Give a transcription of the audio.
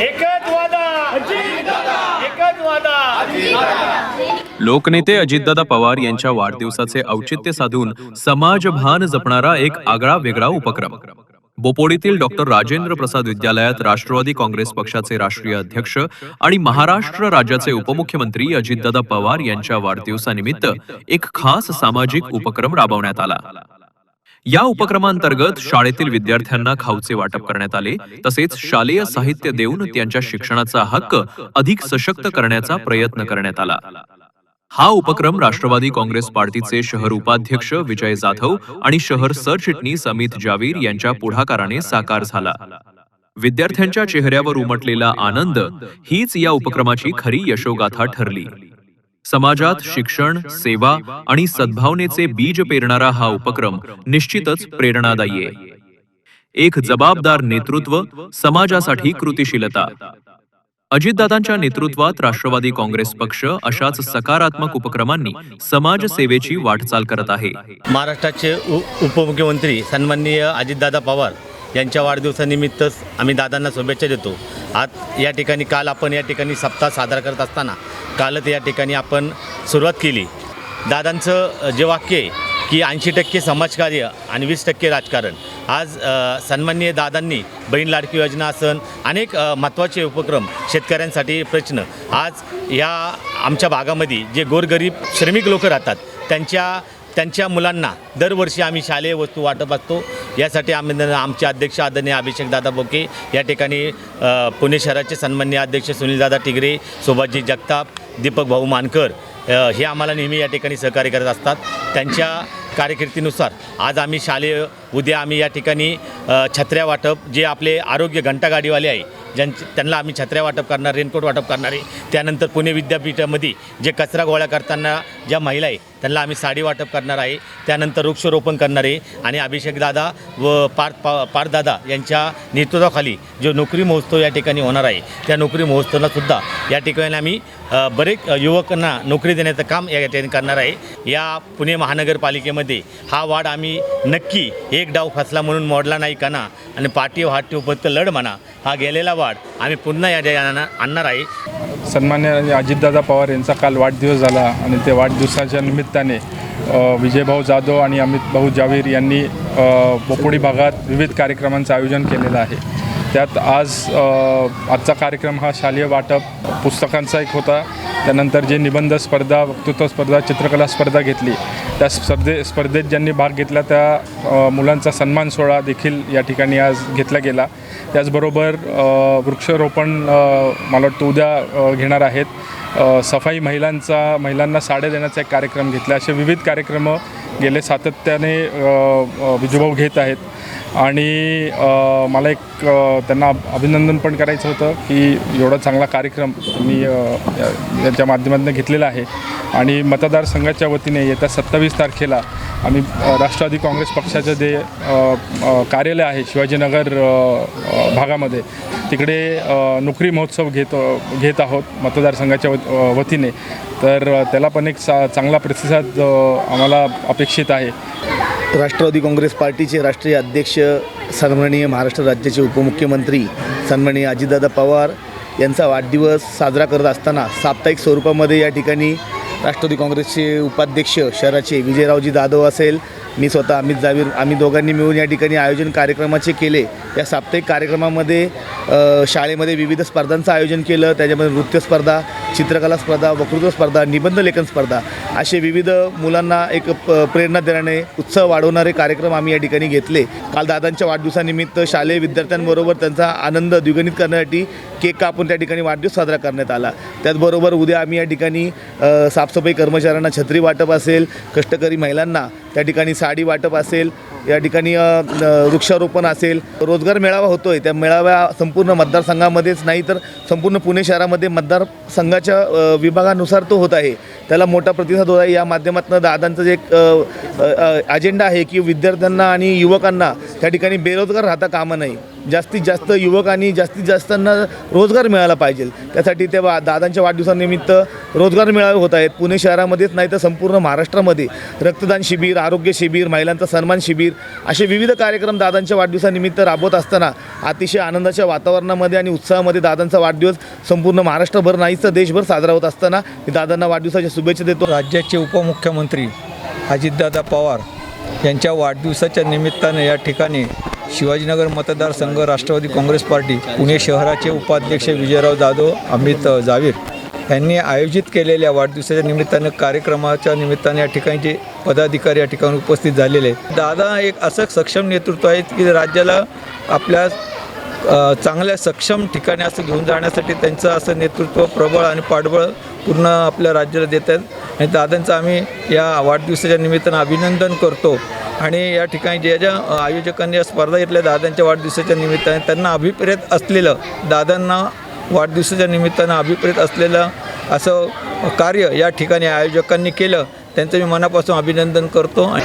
एकच वादा एकच वादा लोकनेते अजितदादा पवार यांच्या वाढदिवसाचे औचित्य साधून समाजभान जपणारा एक आगळा वेगळा उपक्रम. बोपोडीतील डॉक्टर राजेंद्र प्रसाद विद्यालयात राष्ट्रवादी काँग्रेस पक्षाचे राष्ट्रीय अध्यक्ष आणि महाराष्ट्र राज्याचे उपमुख्यमंत्री अजितदादा पवार यांच्या वाढदिवसानिमित्त एक खास सामाजिक उपक्रम राबवण्यात आला. या उपक्रमांतर्गत शाळेतील विद्यार्थ्यांना खाऊचे वाटप करण्यात आले तसेच शालेय साहित्य देऊन त्यांच्या शिक्षणाचा हक्क अधिक सशक्त करण्याचा प्रयत्न करण्यात आला. हा उपक्रम राष्ट्रवादी काँग्रेस पार्टीचे शहर उपाध्यक्ष विजय जाधव आणि शहर सरचिटणीस अमित जावीर यांच्या पुढाकाराने साकार झाला. विद्यार्थ्यांच्या चेहऱ्यावर उमटलेला आनंद हीच या उपक्रमाची खरी यशोगाथा ठरली. समाजात शिक्षण सेवा आणि सद्भावनेचे बीज पेरणारा हा उपक्रम निश्चितच प्रेरणादायी आहे. एक जबाबदार नेतृत्व समाजासाठी कृतिशीलता. अजितदादांच्या नेतृत्वात राष्ट्रवादी काँग्रेस पक्ष अशाच सकारात्मक उपक्रमांनी समाजसेवेची वाटचाल करत आहे. महाराष्ट्राचे उपमुख्यमंत्री सन्माननीय अजितदादा पवार यांच्या वाढदिवसानिमित्त आम्ही दादांना शुभेच्छा देतो. आज या ठिकाणी काल आपण या ठिकाणी सप्ताह साजरा करत असताना कालच या ठिकाणी आपण सुरुवात केली. दादांचं जे वाक्य आहे की ऐंशी टक्के समाजकार्य आणि वीस टक्के राजकारण. आज सन्माननीय दादांनी बहीण लाडकी योजना असन अनेक महत्त्वाचे उपक्रम शेतकऱ्यांसाठी प्रश्न आज या आमच्या भागामध्ये जे गोरगरीब श्रमिक लोक राहतात त्यांच्या त्यांच्या मुलांना दरवर्षी आम्ही शालेय वस्तू वाटप असतो. यासाठी आम्ही आमचे अध्यक्ष आदरणीय अभिषेक दादा बोके या ठिकाणी पुणे शहराचे सन्माननीय अध्यक्ष सुनीलदादा टिगरे सुभाजी जगताप दीपक भाऊ मानकर हे आम्हाला नेहमी या ठिकाणी सहकार्य करत असतात. त्यांच्या कार्यकिर्दीनुसार आज आम्ही शालेय उद्या आम्ही या ठिकाणी छत्र्या वाटप जे आपले आरोग्य घंटागाडीवाले आहे ज्यांचे त्यांना आम्ही छत्र्या वाटप करणार रेनकोट वाटप करणार आहे. त्यानंतर पुणे विद्यापीठामध्ये जे कचरा गोळा करताना ज्या महिला आहे त्यांना आम्ही साडी वाटप करणार आहे. त्यानंतर वृक्षारोपण करणार आहे. आणि अभिषेक दादा व पार्थ पा पार्थदादा यांच्या नेतृत्वाखाली जो नोकरी महोत्सव या ठिकाणी होणार आहे त्या नोकरी महोत्सवालासुद्धा या ठिकाणी आम्ही बरेच युवकांना नोकरी देण्याचं काम या ठिकाणी करणार आहे. या पुणे महानगरपालिकेमध्ये हा वाढ आम्ही नक्की एक डाव फसला म्हणून मोडला नाही कना आणि पाठी हात ठेवपत लढ म्हणा हा गेलेला वाढ आम्ही पुन्हा या ठिकाणी आणणार आहे. सन्मान्य अजितदादा पवार यांचा काल वाढदिवस झाला आणि ते वाढदिवसाच्या निमित्ताने विजयभाऊ जाधव आणि अमित भाऊ जावीर यांनी बोपोडी भागात विविध कार्यक्रमांचं आयोजन केलेलं आहे. त्यात आज आजचा कार्यक्रम हा शालेय वाटप पुस्तकांचा एक होता. त्यानंतर जे निबंध स्पर्धा वक्तृत्व स्पर्धा चित्रकला स्पर्धा घेतली त्या स्पर्धे स्पर्धेत ज्यांनी भाग घेतला त्या मुलांचा सन्मान सोहळा देखील या ठिकाणी आज घेतला गेला. त्याचबरोबर वृक्षारोपण मला वाटतं उद्या घेणार आहेत. सफाई महिलांचा महिलांना साड्या देण्याचा एक कार्यक्रम घेतला. असे विविध कार्यक्रम गेले सातत्याने विजूभाऊ घेत आहेत. आणि मला एक त्यांना अभिनंदन पण करायचं होतं की एवढा चांगला कार्यक्रम मी यांच्या माध्यमातून घेतलेला आहे. आणि मतदारसंघाच्या वतीने येत्या सत्तावीस तारखेला आम्ही राष्ट्रवादी काँग्रेस पक्षाचं जे कार्यालय आहे शिवाजीनगर भागामध्ये तिकडे नोकरी महोत्सव घेत घेत आहोत मतदारसंघाच्या वतीने. तर त्याला पण एक चा चांगला प्रतिसाद आम्हाला अपेक्षित आहे. राष्ट्रवादी काँग्रेस पार्टीचे राष्ट्रीय अध्यक्ष सन्माननीय महाराष्ट्र राज्याचे उपमुख्यमंत्री सन्माननीय अजितदादा पवार यांचा वाढदिवस साजरा करत असताना साप्ताहिक स्वरूपामध्ये या ठिकाणी राष्ट्रवादी काँग्रेसचे उपाध्यक्ष शहराचे विजयरावजी जाधव असेल मी स्वतः अमित जावीर आम्ही दोघांनी मिळून या ठिकाणी आयोजन कार्यक्रमाचे केले. या साप्ताहिक कार्यक्रमामध्ये शाळेमध्ये विविध स्पर्धांचं आयोजन केलं. त्याच्यामध्ये नृत्य स्पर्धा चित्रकला स्पर्धा वक्तृत्व स्पर्धा निबंध लेखन स्पर्धा असे विविध मुलांना एक प्रेरणा देणारे उत्सव वाढवणारे कार्यक्रम आम्ही या ठिकाणी घेतले. काल दादांच्या वाढदिवसानिमित्त शालेय विद्यार्थ्यांबरोबर त्यांचा आनंद द्विगुणित करण्यासाठी केक कापून त्या ठिकाणी वाढदिवस साजरा करण्यात आला. त्याचबरोबर उद्या आम्ही या ठिकाणी साफसफाई कर्मचाऱ्यांना छत्री वाटप असेल कष्टकरी महिलांना त्या ठिकाणी साडी वाटप असेल या ठिकाणी वृक्षारोपण असेल. रोजगार मेळावा होतोय. त्या मेळाव्या संपूर्ण मतदारसंघामध्येच नाही तर संपूर्ण पुणे शहरामध्ये मतदारसंघाच्या विभागानुसार तो होत आहे. त्याला मोठा प्रतिसाद होत आहे. या माध्यमातून दादांचं जे एक अजेंडा आहे की विद्यार्थ्यांना आणि युवकांना त्या ठिकाणी बेरोजगार राहता कामं नाही. जास्तीत जास्त युवकांनी जास्तीत जास्तांना रोजगार मिळाला पाहिजे. त्यासाठी त्या वा दादांच्या वाढदिवसानिमित्त रोजगार मेळावे होत आहेत. पुणे शहरामध्येच नाही तर संपूर्ण महाराष्ट्रामध्ये रक्तदान शिबिर आरोग्य शिबिर महिलांचा सन्मान शिबिर असे विविध कार्यक्रम दादांच्या वाढदिवसानिमित्त राबवत असताना अतिशय आनंदाच्या वातावरणामध्ये आणि उत्साहामध्ये दादांचा वाढदिवस संपूर्ण महाराष्ट्रभर नाहीच तर देशभर साजरा होत असताना मी दादांना वाढदिवसाच्या शुभेच्छा देतो. राज्याचे उपमुख्यमंत्री अजितदादा पवार यांच्या वाढदिवसाच्या निमित्ताने या ठिकाणी शिवाजीनगर मतदारसंघ राष्ट्रवादी काँग्रेस पार्टी पुणे शहराचे उपाध्यक्ष विजयराव जाधव अमित जावीर यांनी आयोजित केलेल्या वाढदिवसाच्या निमित्तानं कार्यक्रमाच्या निमित्ताने या ठिकाणचे पदाधिकारी या ठिकाणी उपस्थित झालेले. आहेत दादा एक असं सक्षम नेतृत्व आहेत की राज्याला आपल्या चांगल्या सक्षम ठिकाणी असं घेऊन जाण्यासाठी त्यांचं असं नेतृत्व प्रबळ आणि पाठबळ पूर्ण आपल्या राज्याला देत आहेत आणि दादांचं आम्ही या वाढदिवसाच्या निमित्तानं अभिनंदन करतो. आणि या ठिकाणी ज्या ज्या आयोजकांनी या स्पर्धा घेतल्या दादांच्या वाढदिवसाच्या निमित्ताने त्यांना अभिप्रेत असलेलं दादांना वाढदिवसाच्या निमित्तानं अभिप्रेत असलेलं असं कार्य या ठिकाणी आयोजकांनी केलं त्यांचं मी मनापासून अभिनंदन करतो. आणि